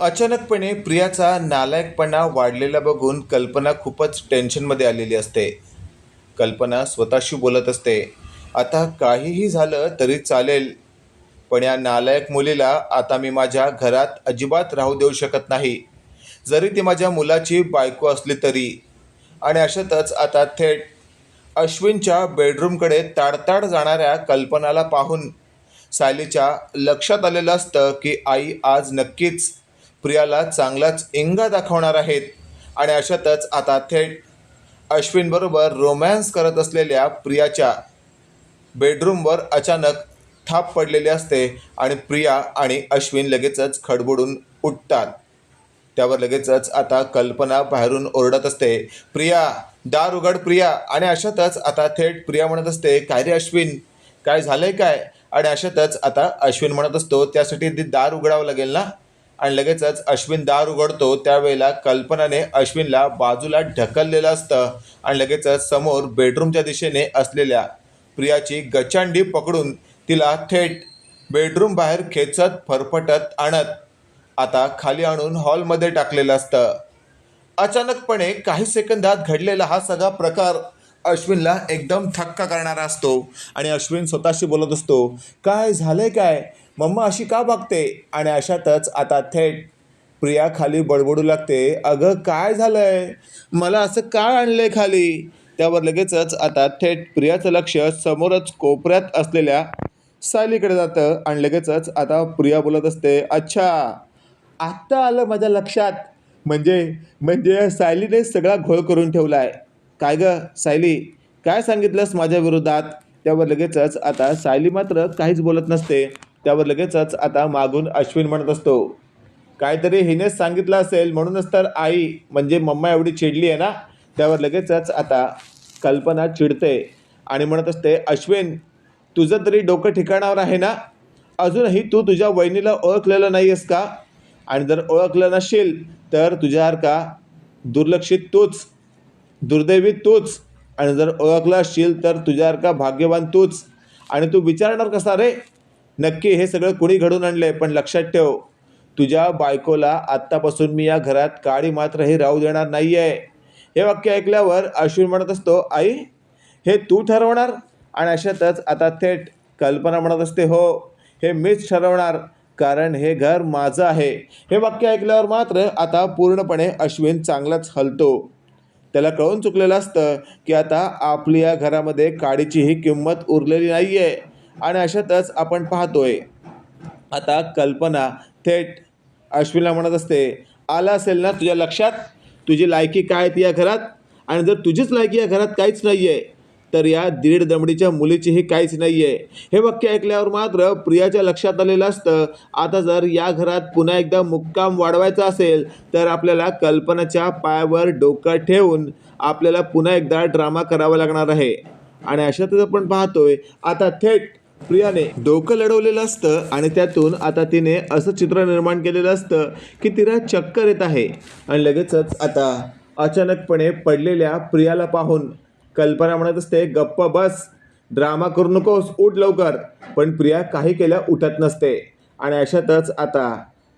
अचानकपणे प्रियाचा नालायकपणा वाढलेला बघून कल्पना खूपच टेन्शनमध्ये आलेली असते. कल्पना स्वतःशी बोलत असते. आता काहीही झालं तरी चालेल पण या नालायक मुलीला आता मी माझ्या घरात अजिबात राहू देऊ शकत नाही. जरी ती माझ्या मुलाची बायको असली तरी. आणि अशातच आता थेट अश्विनच्या बेडरूमकडे ताडताड जाणाऱ्या कल्पनाला पाहून सायलीच्या लक्षात आलेलं असतं की आई आज नक्कीच प्रियाला चांगलाच इंगा दाखवणार आहेत. आणि अशातच आता थेट अश्विनबरोबर रोमॅन्स करत असलेल्या प्रियाच्या बेडरूमवर अचानक थाप पडलेली असते आणि प्रिया आणि अश्विन लगेचच खडबडून उठतात. त्यावर लगेचच आता कल्पना बाहेरून ओरडत असते. प्रिया दार उघड प्रिया. आणि अशातच आता थेट प्रिया म्हणत असते काय रे अश्विन? काय झालंय काय? आणि अशातच आता अश्विन म्हणत असतो त्यासाठी ते दार उघडावं लागेल ना? आणि लगेचच अश्विन दार उघडतो. त्यावेळेला कल्पनाने अश्विनला बाजूला ढकललेलं असतं आणि लगेचच समोर बेडरूमच्या दिशेने असलेल्या प्रियाची गचांडी पकडून तिला थेट बेडरूम बाहेर खेचत फरफटत आणत आता खाली आणून हॉलमध्ये टाकलेलं असतं. अचानकपणे काही सेकंदात घडलेला हा सगळा प्रकार अश्विनला एकदम थक्का करणारा असतो. आणि अश्विन स्वतःशी बोलत असतो काय झालंय काय? मम्मा अशी का बघते? आणि अशातच आता थेट प्रिया खाली बडबडू लागते. अगं काय झालंय? मला असं काय आणलंय खाली? त्यावर लगेचच आता थेट प्रियाचं लक्ष समोरच कोपऱ्यात असलेल्या सायलीकडे जातं आणि लगेचच आता प्रिया बोलत असते अच्छा आत्ता आलं माझ्या लक्षात. म्हणजे म्हणजे सायलीने सगळा घोळ करून ठेवला आहे काय गं सायली? काय सांगितलंस माझ्या विरोधात? त्यावर लगेचच आता सायली मात्र काहीच बोलत नसते. त्यावर लगेचच आता मागून अश्विन म्हणत असतो काहीतरी हिनेच सांगितलं असेल म्हणूनच तर आई म्हणजे मम्मा एवढी चिडली आहे ना? त्यावर लगेचच आता कल्पना चिडते आणि म्हणत असते अश्विन तुझं तरी डोकं ठिकाणावर आहे ना? अजूनही तू तुझ्या वहिनीला ओळखलेलं नाही आहेस का? आणि जर ओळखलं नसेल तर तुझ्यासारखा दुर्लक्षित तूच दुर्दैवी तूच आणि जर ओळखला असशील तर तुझ्यासारखा भाग्यवान तूच. आणि तू विचारणार कसा रे? नक्की हे सगळं कुणी घडून आणले पण लक्षात ठेव तुझ्या बायकोला आत्तापासून मी या घरात काळी मात्रही राहू देणार नाही आहे हे वाक्य ऐकल्यावर अश्विन म्हणत असतो आई हे तू ठरवणार? आणि अशातच आता थेट कल्पना म्हणत असते हो हे मीच ठरवणार कारण हे घर माझं आहे. हे वाक्य ऐकल्यावर मात्र आता पूर्णपणे अश्विन चांगलाच हलतो. त्याला कळून चुकलेलं असतं की आता आपली या घरामध्ये काडीचीही किंमत उरलेली नाही आहे आणि अशातच आपण पाहतोय आता कल्पना थेट अश्विनला म्हणत असते आला असेल ना तुझ्या लक्षात? तुझी लायकी काय ती या घरात? आणि जर तुझीच लायकी या घरात काहीच नाही आहे तर या दीड दमडीच्या मुलीचीही काहीच नाही आहे हे वाक्य ऐकल्यावर मात्र प्रियाच्या लक्षात आलेलं असतं आता जर या घरात पुन्हा एकदा मुक्काम वाढवायचा असेल तर आपल्याला कल्पनाच्या पायावर डोकं ठेवून आपल्याला पुन्हा एकदा ड्रामा करावा लागणार आहे. आणि अशातच आपण पाहतोय आता थेट प्रियाने डोकं लढवलेलं असतं आणि त्यातून आता तिने असं चित्र निर्माण केलेलं असतं की तिला चक्कर येत आहे. आणि लगेचच आता अचानकपणे पडलेल्या प्रियाला पाहून कल्पना म्हणत असते गप्प बस ड्रामा करू नकोस उठ लवकर. पण प्रिया काही केल्या उठत नसते. आणि अशातच आता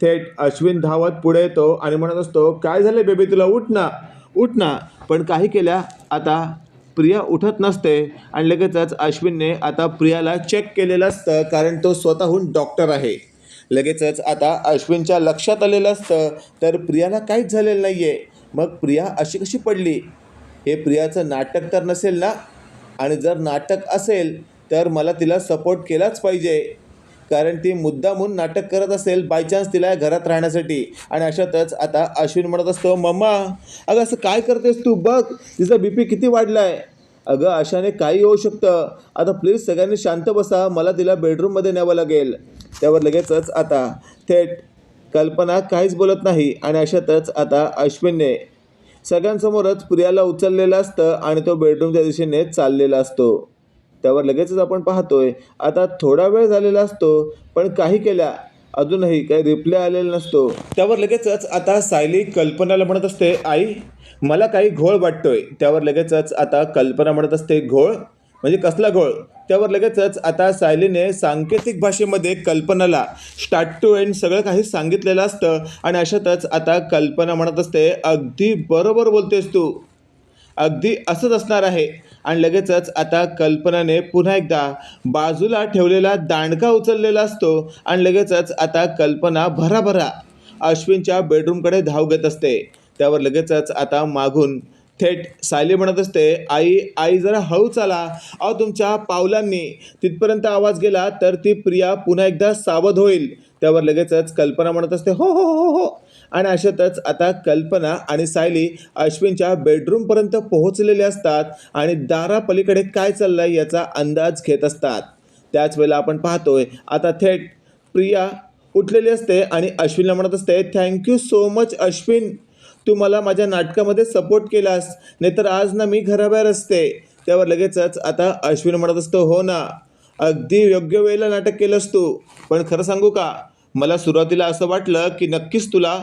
थेट अश्विन धावत पुढे येतो आणि म्हणत असतो काय झालं बेबी तुला उठ ना उठ ना. पण काही केल्या आता प्रिया उठत नसते आणि लगेचच अश्विनने आता प्रियाला चेक केलेलं असतं कारण तो स्वतःहून डॉक्टर आहे. लगेचच आता अश्विनच्या लक्षात आलेलं असतं तर प्रियाला काहीच झालेलं नाही आहे मग प्रिया अशी कशी पडली? हे प्रियाचं नाटक तर नसेल ना? आणि जर नाटक असेल तर मला तिला सपोर्ट केलाच पाहिजे. कारण ती मुद्दामून नाटक करत असेल बायचान्स तिला घरात राहण्यासाठी. आणि अशातच आता अश्विन म्हणत असतो मम्मा अगं असं काय करतेस तू? बघ तिचा बी पी किती वाढला आहे अगं अशाने काही होऊ शकतं. आता प्लीज सगळ्यांनी शांत बसा. मला तिला बेडरूममध्ये न्यावं लागेल. त्यावर लगेचच आता. थेट. कल्पना काहीच बोलत नाही आणि अशातच आता अश्विनने. सगळ्यांसमोरच प्रियाला उचललेलं असतं आणि तो बेडरूमच्या दिशेने चाललेला असतो. त्यावर लगेचच आपण पाहतोय. आता थोडा वेळ झालेला असतो पण काही केल्या. अजूनही काही रिप्लाय आलेला नसतो. त्यावर लगेचच आता सायली कल्पनाला म्हणत असते आई मला काही घोळ वाटतोय. त्यावर लगेचच आता कल्पना म्हणत असते घोळ? म्हणजे कसला घोळ? त्यावर लगेचच आता सायलीने सांकेतिक भाषेमध्ये कल्पनाला स्टार्ट टू एंड सगळं काही सांगितलेलं असतं. आणि अशातच आता कल्पना म्हणत असते अगदी बरोबर बोलतेस तू. अगदी असंच असणार आहे. आणि लगेचच आता कल्पनाने पुन्हा एकदा बाजूला ठेवलेला दांडका उचललेला असतो आणि लगेचच आता कल्पना भराभरा अश्विनच्या बेडरूमकडे धाव घेत असते. त्यावर लगेचच आता मागून थेट सायली म्हणत असते आई आई जरा हळू चाला. अहो तुमच्या पावलांनी तिथपर्यंत आवाज गेला तर ती प्रिया पुन्हा एकदा सावध होईल. त्यावर लगेचच कल्पना म्हणत असते हो हो हो हो. हो. आणि अशातच आता कल्पना आणि सायली अश्विनच्या बेडरूमपर्यंत पोहोचलेले असतात आणि दारापलीकडे काय चाललंय याचा अंदाज घेत असतात. त्याच वेळेला आपण पाहतोय आता थेट प्रिया उठलेली असते आणि अश्विनला म्हणत असते thank you so much Ashwin. तू मला माझ्या नाटकामध्ये सपोर्ट केलास. नाहीतर आज ना मी घराबाहेर असते. त्यावर लगेचच आता अश्विन म्हणत असतो हो ना. अगदी योग्य वेळेला नाटक केलंस तू. पण खरं सांगू का? मला सुरुवातीला असं वाटलं की नक्कीच तुला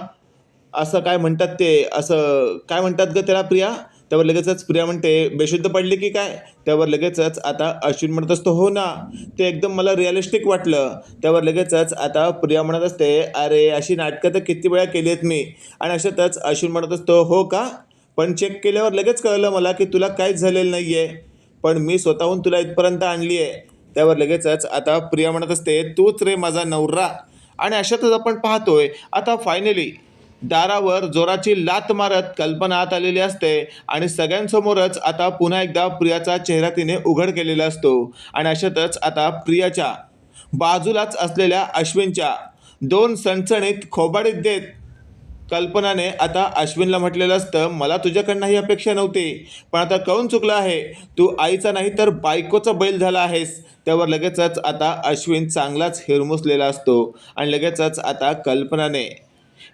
असं काय म्हणतात ते असं काय म्हणतात ग त्याला प्रिया? त्यावर लगेचच प्रिया म्हणते बेशुद्ध पडले की काय? त्यावर लगेचच आता अश्विन म्हणत असतो हो ना. ते एकदम मला रिअलिस्टिक वाटलं. त्यावर लगेचच आता प्रिया म्हणत असते अरे अशी नाटकं तर किती वेळा केली आहेत मी. आणि अशातच अश्विन म्हणत असतो हो का? पण चेक केल्यावर लगेच कळलं मला की तुला काहीच झालेलं नाही आहे पण मी स्वतःहून तुला इथपर्यंत आणली आहे त्यावर लगेचच आता प्रिया म्हणत असते तूच रे माझा नवरा. आणि अशातच आपण पाहतोय आता फायनली दारावर जोराची लात मारत कल्पना आत आलेली असते आणि सगळ्यांसमोरच आता पुन्हा एकदा प्रियाचा चेहरा तिने उघड केलेला असतो. आणि अशातच आता प्रियाच्या बाजूलाच असलेल्या अश्विनच्या दोन सणसणीत खोबाडीत देत कल्पनाने आता अश्विनला म्हटलेलं असतं मला तुझ्याकडनं ही अपेक्षा नव्हती पण आता कौन चुकलं आहे? तू आईचा नाही तर बायकोचा बैल झाला आहेस. त्यावर लगेचच आता अश्विन चांगलाच हिरमुसलेला असतो. आणि लगेचच आता कल्पनाने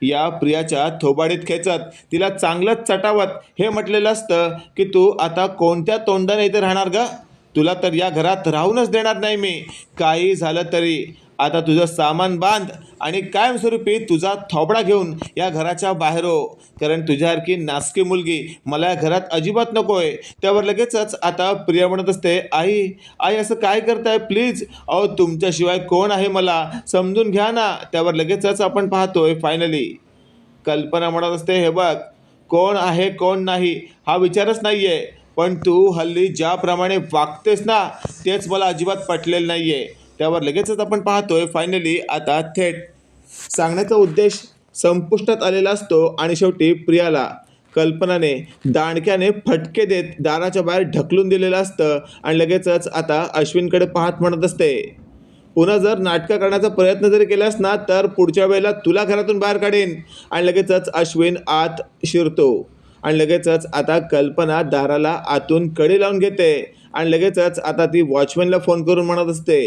या प्रियाच्या थोबाडीत खेचत तिला चांगलंच चटावत हे म्हटलेलं असतं की तू आता कोणत्या तोंडाने इथे राहणार ग? तुला तर या घरात राहूनच देणार नाही मी. काही झालं तरी आता तुझं सामान बांध आणि कायमस्वरूपी तुझा थोबडा घेऊन या घराच्या बाहेर हो कारण तुझ्यासारखी नासकी मुलगी मला या घरात अजिबात नको आहे त्यावर लगेचच आता प्रिया म्हणत असते आई आई असं काय करताय? प्लीज. अहो तुमच्याशिवाय कोण आहे मला? समजून घ्या ना. त्यावर लगेचच आपण पाहतोय फायनली कल्पना म्हणत असते हे बघ कोण आहे कोण नाही हा विचारच नाही आहे पण तू हल्ली ज्याप्रमाणे वागतेस ना तेच मला अजिबात पटलेलं नाही आहे त्यावर लगेचच आपण पाहतोय फायनली आता थेट सांगण्याचा उद्देश संपुष्टात आलेला असतो आणि शेवटी प्रियाला कल्पनाने दांडक्याने फटके देत दाराच्या बाहेर ढकलून दिलेलं असतं आणि लगेचच आता अश्विनकडे पाहत म्हणत असते पुन्हा जर नाटकं करण्याचा प्रयत्न जरी केलास ना तर पुढच्या वेळेला तुला घरातून बाहेर काढेन. आणि लगेचच अश्विन आत शिरतो आणि लगेचच आता कल्पना दाराला आतून कडी लावून घेते आणि लगेचच आता ती वॉचमॅनला फोन करून म्हणत असते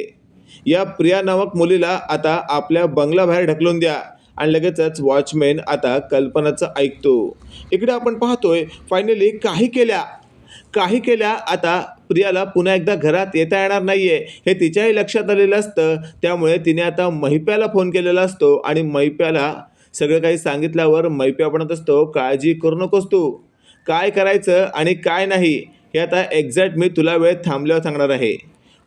या प्रिया नामक मुलीला आता आपल्या बंगलाबाहेर ढकलून द्या. आणि लगेचच वॉचमॅन आता कल्पनाचं ऐकतो. इकडे आपण पाहतोय फायनली काही केल्या. काही केल्या आता प्रियाला पुन्हा एकदा घरात येता येणार नाही आहे हे तिच्याही लक्षात आलेलं असतं. त्यामुळे तिने आता महिप्याला फोन केलेला असतो. आणि महिप्याला सगळं काही सांगितल्यावर मैप्या म्हणत असतो काळजी करू नकोस तू. काय करायचं आणि काय नाही हे आता एक्झॅक्ट मी तुला वेळ थांबल्यावर सांगणार आहे.